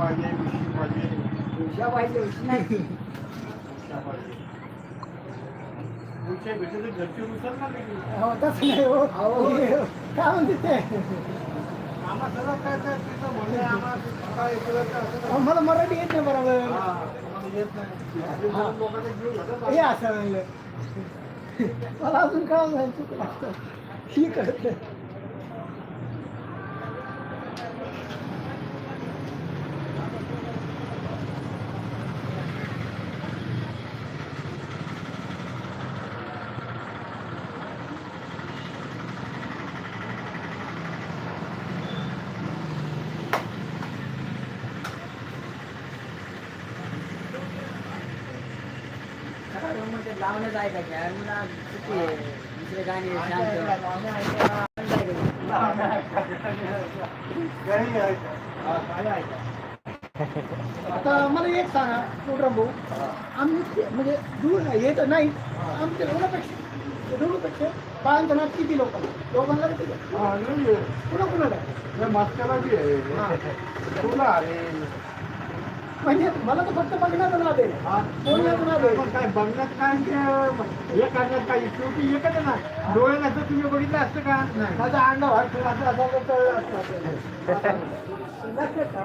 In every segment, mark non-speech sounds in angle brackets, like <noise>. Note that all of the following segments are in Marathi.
पाहिजे पाहिजे. उशा पाहिजे उशी नाही. उशा पाहिजे. उशा भेटले तर घरची उचलणार नाही की. हो तसं नाही हो. काय म्हणते ते? आम्हाला सगळं काय म्हणणं आहे, आम्हाला मला मराठी येत नाही बरोबर. हा, येत नाही. लोकांना. हे असं मला अजून काय माहिती ही कळत नाही. मध्ये लावण्यात ऐकायचे आणि मला किती आहे, दुसरे गाणे शांत काही आहे का? हा, काय आहे का? आता मला एक सांगा प्रोग्राम भाऊ आम्ही ते- म्हणजे दूर नाही येत नाही आमच्या रुग्णापेक्षा रुग्णापेक्षा बाळांचं नाच किती लोकांना लोकांना किती हा, नाही आहे. कुणा कुणाला हे मास्करला बी हा. आहे तुला आहे म्हणजे मला तर फक्त हा. बोलण्याचं नाद आहे. पण काय बघण्यात काय ते हे करण्यात काय शेवटी एकच आहे ना डोळे नसतं तुम्ही बघितलं असतं का? माझा अंडा व्हायचं असं असं असं कळलं असतं. आपल्याला. लक्षात का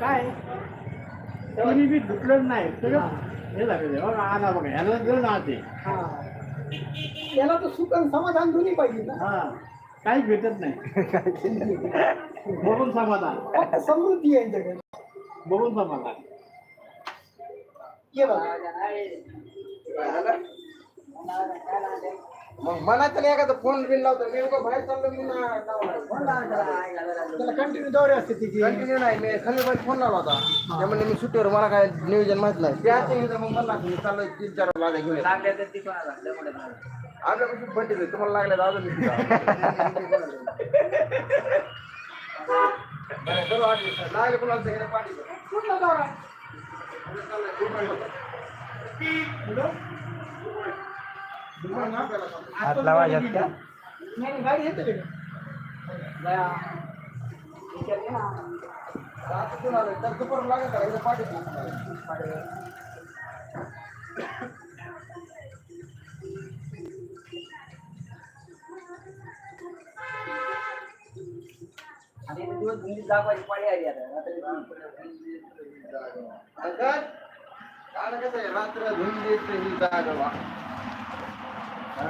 काय? कोणी बी धुतलं नाही. सगळं हे. बघा आला बघा ह्याला जर नाते हा. त्याला तर सुख आणि समाधान दोन्ही पाहिजे ना. हा. काही भेटत नाही. <laughs> <laughs> बघून समाधान. समृद्धी आहे यांच्याकडे. बघून समाधान ये बघा मग म्हणायचं नाही एखादा फोन बिन लावतो मी उगा बाहेर चाललो मी फोन त्याला कंटिन्यू दौरे असते तिची. कंटिन्यू नाही मी खाली फोन लावला होता. त्यामुळे मी सुट्टीवर मला काय नियोजन माहीत नाही. त्या मग मला मी चाललो तीन चार लागले घेऊन ती आपल्या कशी बड्डे तुम्हाला लागल्या तर अजून. लागले करू. कुठला दौरा. हात लावायच्यात का? नाही नाही, गाडी येते का? आता आणि दिवस घरी दाखवायची पाळी आली आता गाणं कसं आहे? रात्र धुंदीत ही जागवा. हा?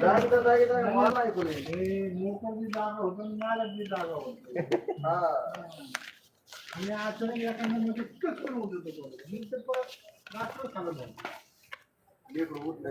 जागीच्या जागी जागी मला नाही कोणी. हे मोकर बी जागा होतं आणि मालक बी जागा होतं हा. आणि अचानक एखाद्या मध्ये कसं होत होतं. मी तर परत रात्र चालत आहे लेकरं उठलं